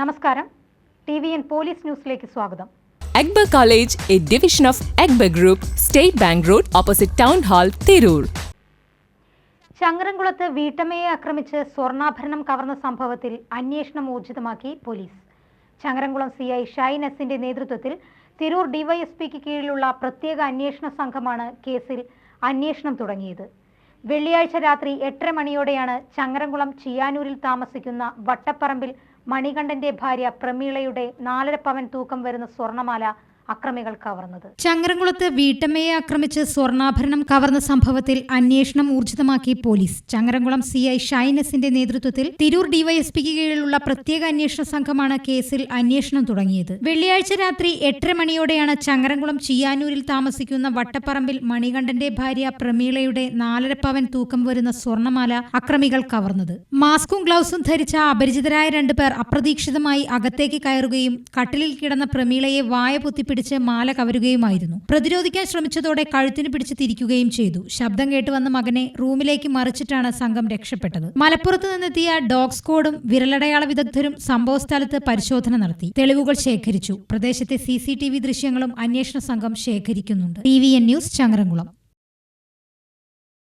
നമസ്കാരം. T V N police ന്യൂസിലേക്ക് സ്വാഗതം. Akbar college A division of Akbar group state bank road opposite town hall Tirur. ചങ്ങരംകുളത്ത് വീട്ടമ്മയെ ആക്രമിച്ച് സ്വർണാഭരണം കവർന്ന സംഭവത്തിൽ അന്വേഷണം ഊർജിതമാക്കി police. Changaramkulam C I Shine എസിന്റെ നേതൃത്വത്തിൽ തിരൂർ ഡിവൈഎസ്പിക്ക് കീഴിലുള്ള പ്രത്യേക അന്വേഷണ സംഘമാണ് കേസിൽ അന്വേഷണം തുടങ്ങിയത്. വെള്ളിയാഴ്ച രാത്രി എട്ടര മണിയോടെയാണ് ചങ്ങരംകുളം ചിയാനൂരിൽ താമസിക്കുന്ന വട്ടപ്പറമ്പിൽ മണികണ്ഠന്റെ ഭാര്യ പ്രമീളയുടെ നാലര പവൻ തൂക്കം വരുന്ന സ്വർണമാല അക്രമികൾ കവർന്നത്. ചങ്ങരംകുളത്ത് വീട്ടമ്മയെ ആക്രമിച്ച് സ്വർണാഭരണം കവർന്ന സംഭവത്തിൽ അന്വേഷണം ഊർജിതമാക്കി പോലീസ്. ചങ്ങരംകുളം സി ഐ ഷൈനസിന്റെ നേതൃത്വത്തിൽ തിരൂർ ഡിവൈഎസ്പിക്ക് കീഴിലുള്ള പ്രത്യേക അന്വേഷണ സംഘമാണ് കേസിൽ അന്വേഷണം തുടങ്ങിയത്. വെള്ളിയാഴ്ച രാത്രി എട്ടര മണിയോടെയാണ് ചങ്ങരംകുളം ചിയാനൂരിൽ താമസിക്കുന്ന വട്ടപ്പറമ്പിൽ മണികണ്ഠന്റെ ഭാര്യ പ്രമീളയുടെ നാലര പവൻ തൂക്കം വരുന്ന സ്വർണമാല അക്രമികൾ കവർന്നത്. മാസ്കും ഗ്ലൗസും ധരിച്ച അപരിചിതരായ രണ്ടുപേർ അപ്രതീക്ഷിതമായി അകത്തേക്ക് കയറുകയും കട്ടിലിൽ കിടന്ന പ്രമീളയെ വായ പൊത്തിപ്പിടിച്ച് മാല കവരുകയുമായിരുന്നു. പ്രതിരോധിക്കാൻ ശ്രമിച്ചതോടെ കഴുത്തിന് പിടിച്ച് തിരിക്കുകയും ചെയ്തു. ശബ്ദം കേട്ട് വന്ന മകനെ റൂമിലേക്ക് മറിച്ചിട്ടാണ് സംഘം രക്ഷപ്പെട്ടത്. മലപ്പുറത്ത് നിന്നെത്തിയ ഡോഗ് സ്ക്വാഡും വിരലടയാള വിദഗ്ധരും സംഭവസ്ഥലത്ത് പരിശോധന നടത്തി. തെളിവുകൾ ശേഖരിച്ചു. പ്രദേശത്തെ സി ദൃശ്യങ്ങളും അന്വേഷണ സംഘം ശേഖരിക്കുന്നുണ്ട്. T news Changaramkulam.